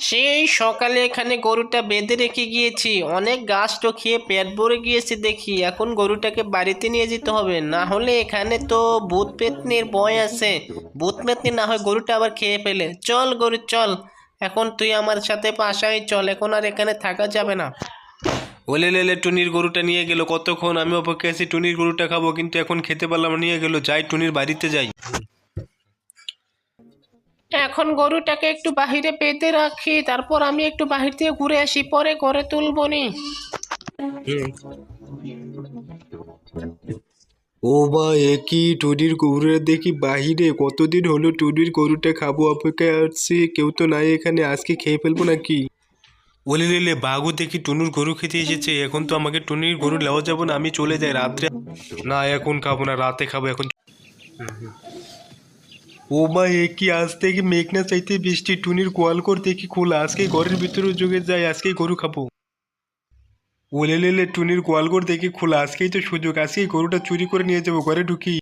সেই সকালে এখানে গরুটা বেঁধে রেখে গিয়েছি। অনেক গাছ তো খেয়ে পেট ভরে গিয়েছে দেখি। এখন গরুটাকে বাড়িতে নিয়ে যেতে হবে। না হলে এখানে তো ভূত পেতনির ভয় আছে। ভূত পেতনি না হয় গরুটা আবার খেয়ে ফেলে। চল গরু, চল। এখন তুই আমার সাথে পাশায় চল। এখন আর এখানে থাকা যাবে না। ওলে লেলে টুনির গরুটা নিয়ে গেল। কতক্ষণ? আমি অপেক্ষা আছি। টুনির গরুটা খাব, কিন্তু এখন খেতে পারলাম নিয়ে গেল। যাই, টুনির বাড়িতে যাই। এখন গরুটাকে একটু বাহিরে পেতে রাখি তারপর আমি একটু বাহির থেকে ঘুরে আসি পরে ঘরে তুলবো নি। ও বা একই টুডির গরুরা দেখি বাহিরে কতদিন হলো টুডির গরুটা খাব অপেক্ষায় আসছি কেউ তো নাই এখানে আজকে খেয়ে ফেলব নাকি? ওলে লেলে বাঘও দেখি টুনুর গরু খেতে এসেছে এখন তো আমাকে টুনির গরু লেওয়া যাব না আমি চলে যাই রাত্রে না এখন খাব না রাতে খাব এখন ও মা এ কি আজ থেকে মেঘনা চাইতে বৃষ্টি, টুনির গোয়াল কর দেখি খোলা। আজকে ঘরের ভিতরে যুগে যাই, আজকেই গরু খাব। ওলে লেলে টুনির গোয়াল কর দেখি খোলা, আজকেই তো সুযোগ, আজকেই গরুটা চুরি করে নিয়ে যাব, ঘরে ঢুকি।